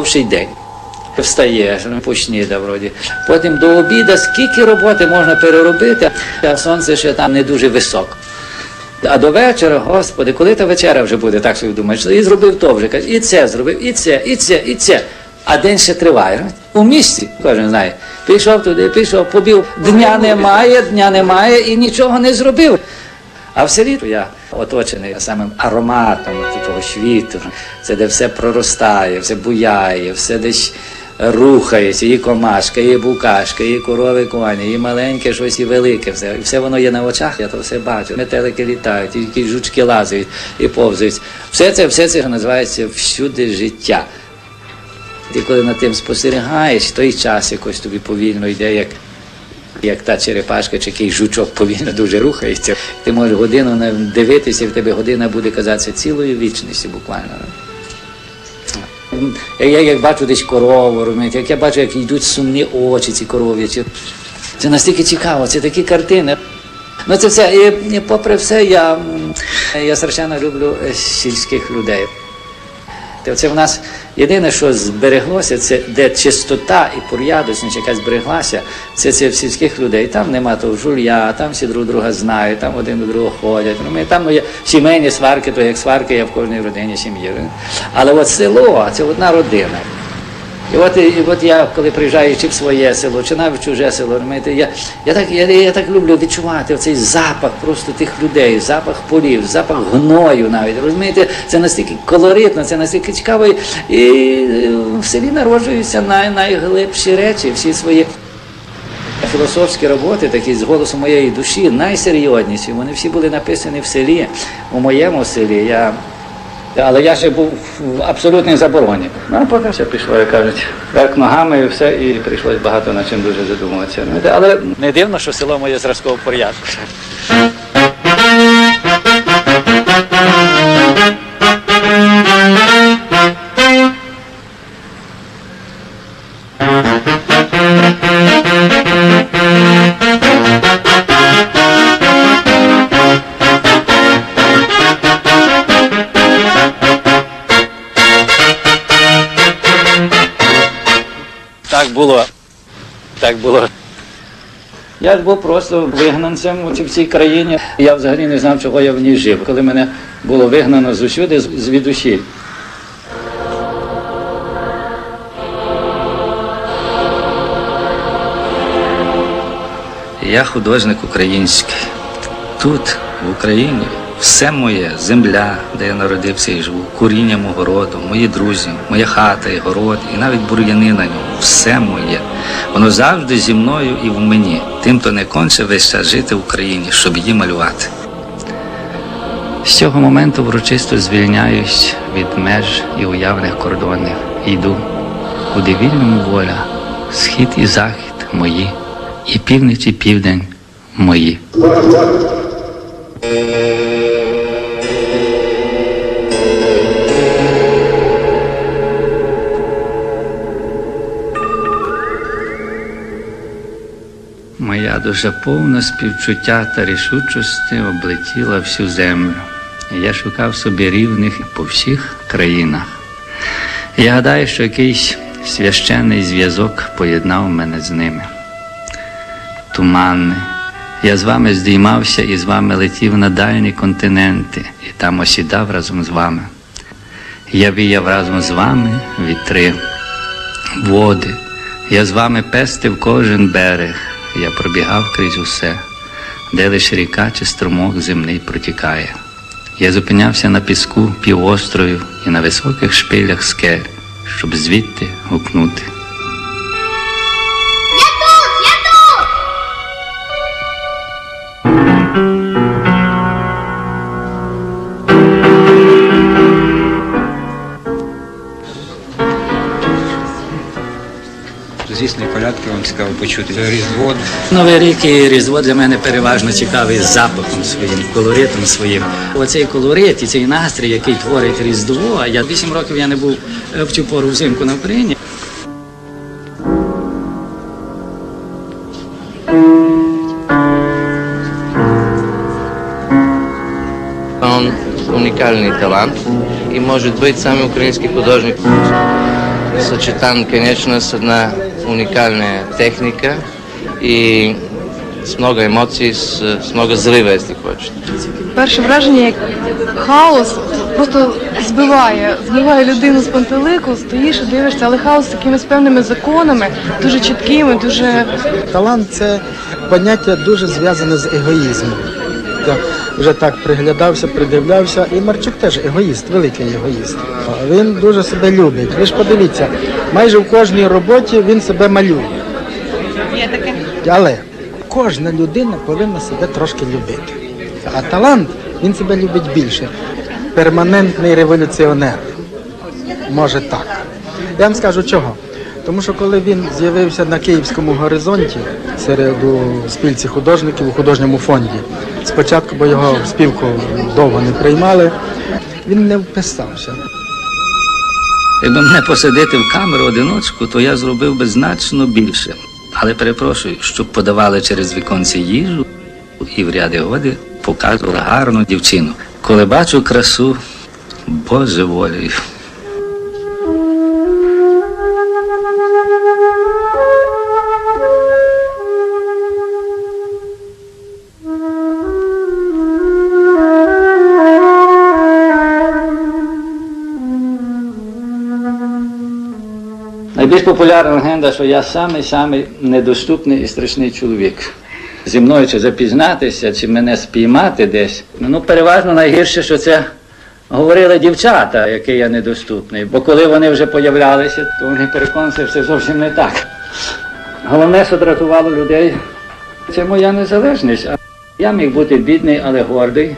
Довший день. Встаєш, ну, почніда вроді. Потім до обіду скільки роботи можна переробити, а сонце ще там не дуже високо. А до вечора, господи, коли та вечера вже буде, так собі думаєш, і зробив то вже, каже, і це зробив, і це, і це, і це. А день ще триває. У місті, кожен знає. Пішов туди, пішов, побів. Дня немає, дня немає і нічого не зробив. А в селі я оточений самим ароматом того світу. Це де все проростає, все буяє, все десь рухається, і комашка, і букашка, і корови коні, і маленьке щось, і велике. Все, і все воно є на очах, я то все бачу. Метелики літають, і якісь жучки лазають і повзають. Все це, все це називається всюди життя. Ти коли над тим спостерігаєш, той час якось тобі повільно йде, як як та черепашка чи який жучок повільно дуже рухається. Ти можеш годину дивитися, і в тебе година буде казатися цілою вічністю буквально. Я, як бачу десь корову, розумієте, як я бачу, як йдуть сумні очі ці коров'ячі. Це настільки цікаво, це такі картини. Ну це все. І, попри все, я, я страшенно люблю е, сільських людей. Те- Це в нас єдине, що збереглося, це де чистота і порядочність, якась збереглася, це, це в сільських людей. Там нема того жулья, там всі друг друга знають, там один до другого ходять. Ну, ми, там ну, є сімейні сварки, то як сварки є в кожній родині сім'ї. Але от село, це одна родина. І от, і от я, коли приїжджаю чи в своє село, чи навіть в чуже село, розумієте, я, я, так, я, я так люблю відчувати цей запах просто тих людей, запах полів, запах гною навіть. Розумієте, це настільки колоритно, це настільки цікаво. І, в селі народжуються най, найглибші речі, всі свої філософські роботи, такі з голосу моєї душі, найсерйозніші. Вони всі були написані в селі, у моєму селі. Я але я ще був в абсолютній забороні. Ну, а потім все пішло, як кажуть, так ногами і все, і прийшлось багато над чим дуже задумуватися. Ну, Але не дивно, що село моє зразково порядку. Я був просто вигнанцем у цій- країні. Я взагалі не знав, чого я в ній жив. Коли мене було вигнано з усюди, звідусіль. Я художник український. Тут, в Україні, все моє, земля, де я народився і живу, коріння мого роду, мої друзі, моя хата і город, і навіть бур'яни на ньому, все моє. Воно завжди зі мною і в мені. Тим, то не конче весь час жити в Україні, щоб її малювати. З цього моменту врочисто звільняюсь від меж і уявних кордонів йду, куди вільному воля, схід і захід мої, і північ і південь мої. Моя душа повна співчуття та рішучості облетіла всю землю. Я шукав собі рівних по всіх країнах. Я гадаю, що якийсь священний зв'язок поєднав мене з ними. Туманний. Я з вами здіймався і з вами летів на дальні континенти, і там осідав разом з вами. Я віяв разом з вами вітри, води. Я з вами пестив кожен берег, я пробігав крізь усе, де лиш ріка чи струмок земний протікає. Я зупинявся на піску півостровів і на високих шпилях скель, щоб звідти гукнути. Звісно, і колядки вам цікаво почути. Це Різдво. Новий рік і Різдво для мене переважно цікавий запахом своїм, колоритом своїм. Оцей колорит і цей настрій, який творить Різдво. А я вісім років я не був е, в цю пору взимку на Україні. Он уникальный талант и может быть самый украинский художник. сочетан, конечно, с одна уникальная техника и с много эмоций, с, с много взрыва, если хочешь. Перше враження, як хаос просто збиває, збиває людину з пантелику, стоїш і дивишся, але хаос з такими певними законами, дуже чіткими, дуже Талант це поняття дуже зв'язане з егоїзмом. Я вже так приглядався, придивлявся. І Марчук теж егоїст, великий егоїст. Він дуже себе любить. Ви ж подивіться, майже в кожній роботі він себе малює. є таке. Але кожна людина повинна себе трошки любити. А талант він себе любить більше. Перманентний революціонер. Може так. Я вам скажу чого. Тому що коли він з'явився на київському горизонті серед у спільці художників у художньому фонді, спочатку, бо його в спілку довго не приймали, він не вписався. Якби мене посадити в камеру одиночку, то я зробив би значно більше. Але перепрошую, щоб подавали через віконці їжу і в ряди годи показували гарну дівчину. Коли бачу красу, Боже волею. Найбільш популярна легенда, що я самий самий недоступний і страшний чоловік. Зі мною чи запізнатися, чи мене спіймати десь. Ну, переважно найгірше, що це говорили дівчата, який я недоступний. Бо коли вони вже появлялися, то вони переконалися, що це зовсім не так. Головне, що дратувало людей, це моя незалежність. Я міг бути бідний, але гордий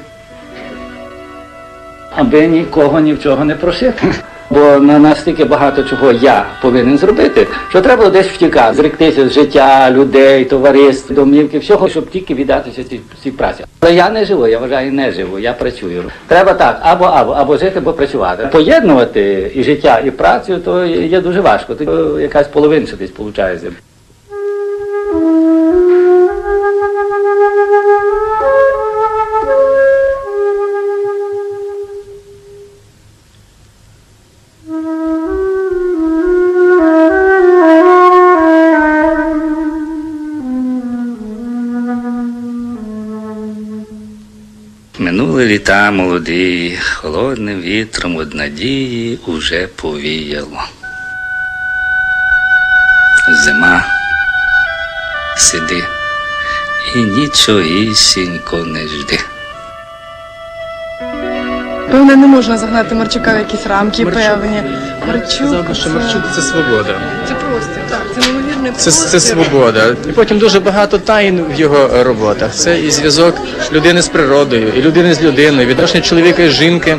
аби нікого ні в чого не просити. Бо на настільки багато чого я повинен зробити, що треба десь втікати, зректися з життя, людей, товариств, домівки, всього, щоб тільки віддатися цій, цій праці. Але я не живу, я вважаю, не живу, я працюю. Треба так, або або, або жити, або працювати. Поєднувати і життя, і працю, то є дуже важко. То якась половинця десь виходить. Минули літа молоді, холодним вітром од надії уже повіяло. Зима сиди і нічогісінько не жди. Певне, не можна загнати Марчука в якісь рамки певні. Марчук, Сказав що це- Марчук це свобода. Це просто, так, це неймовірний Це, це свобода. І потім дуже багато тайн в його роботах. Це і зв'язок людини з природою, і людини з людиною, відношення чоловіка і жінки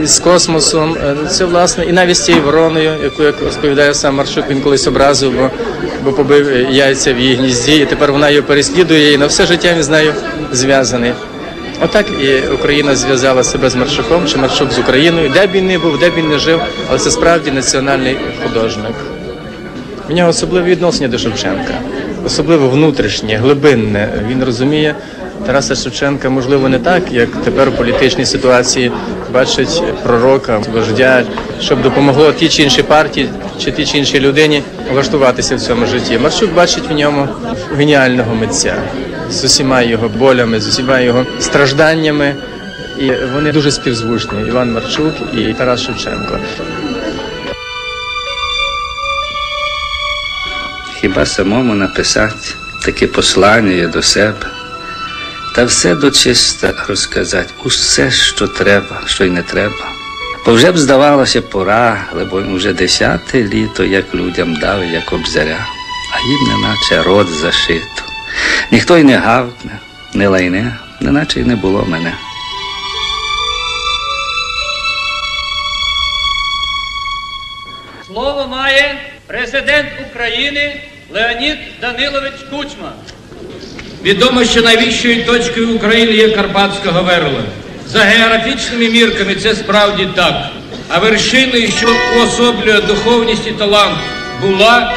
е, з космосом. Е, Це власне і навіть з цією вороною, яку як розповідає сам Марчук, він колись образив, бо, бо побив яйця в її гнізді, і тепер вона його переслідує, і на все життя він з нею зв'язаний. Отак і Україна зв'язала себе з Марчуком, чи Марчук з Україною, де б він не був, де б він не жив, але це справді національний художник. В нього особливе відношення до Шевченка, особливо внутрішнє, глибинне. Він розуміє Тараса Шевченка, можливо, не так, як тепер у політичній ситуації бачить пророка, вождя, щоб допомогло тій чи іншій партії чи тій чи іншій людині влаштуватися в цьому житті. Маршук бачить в ньому геніального митця з усіма його болями, з усіма його стражданнями. І вони дуже співзвучні. Іван Марчук і Тарас Шевченко. Хіба самому написати таке послання до себе? Та все дочисто розказати, усе, що треба, що й не треба. Бо вже б здавалося пора, бо вже десяте літо, як людям дав, як обзаря, а їм неначе рот зашито. Ніхто й не гавкне, не лайне, неначе й не було мене. Слово має президент України Леонід Данилович Кучма. Відомо, що найвищою точкою України є Карпатська Говерла. За географічними мірками це справді так. А вершиною, що уособлює духовність і талант, була,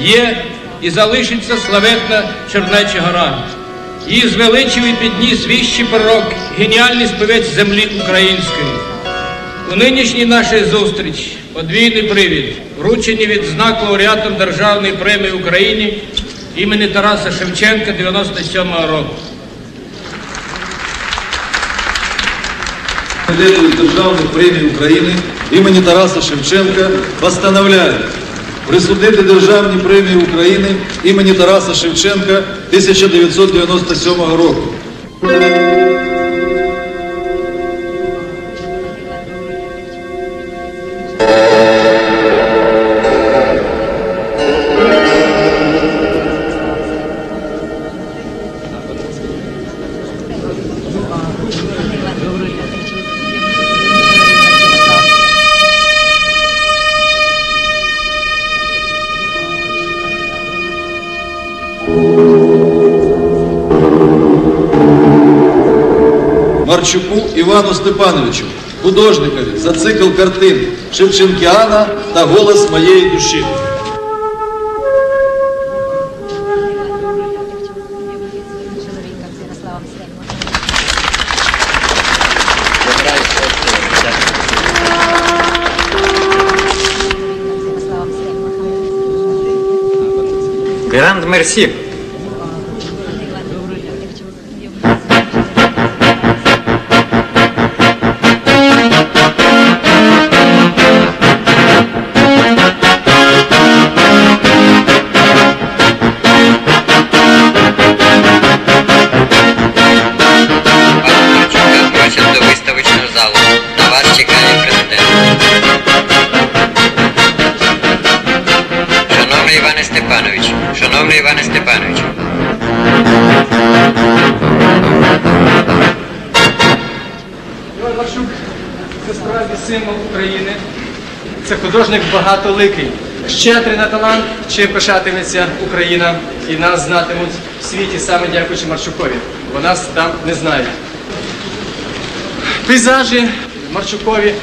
є і залишиться славетна Чернеча гора. Її звеличив і підніс віщий пророк, геніальний співець землі української. У нинішній нашій зустрічі подвійний привід, вручені відзнак лауреатам Державної премії України імені Тараса Шевченка 97-го року. Державної премії України імені Тараса Шевченка постановляю присудити Державні премії України імені Тараса Шевченка 1997 року. Івану Степановичу, художникові за цикл картин Шевченкіана та голос моєї душі. Гранд мерсі. Символ України. Це художник багатоликий, щедрий на талант, чим пишатиметься Україна і нас знатимуть в світі саме дякуючи Марчукові, бо нас там не знають. Пейзажі Марчукові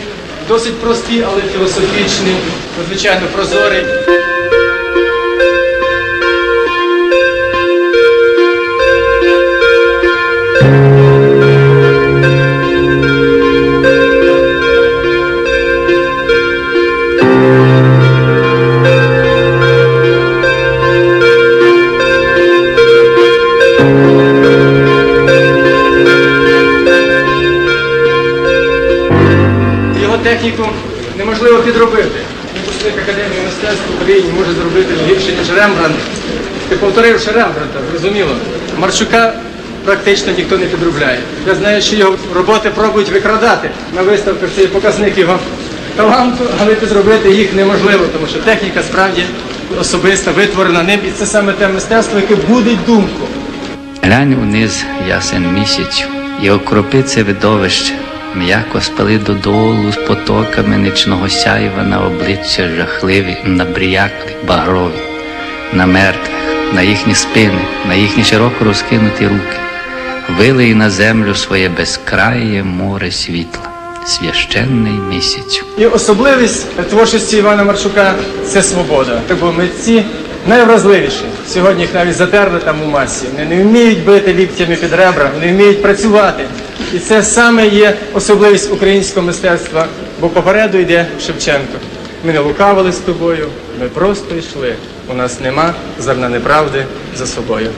досить прості, але філософічні, надзвичайно прозорі. Неможливо підробити. Випускник Академії мистецтв в Україні може зробити гірше, ніж Рембрандт. Ти повторивши Рембрандта, зрозуміло. Марчука практично ніхто не підробляє. Я знаю, що його роботи пробують викрадати на виставках, це є показник його таланту, але підробити їх неможливо, тому що техніка справді особиста, витворена ним, і це саме те мистецтво, яке будить думку. Глянь униз ясен місяцю, і окропи це видовище, м'яко спали додолу з потоками нічного сяйва на обличчя жахливі, набріяклі, багрові, на мертвих, на їхні спини, на їхні широко розкинуті руки, вилий на землю своє безкрає море світла, священний місяцю. І особливість творчості Івана Марчука це свобода. Бо митці найвразливіші. Сьогодні їх навіть затерли там у масі. Вони не вміють бити ліктями під ребра, вони вміють працювати. І це саме є особливість українського мистецтва, бо попереду йде Шевченко. Ми не лукавили з тобою, ми просто йшли. У нас нема зерна неправди за собою.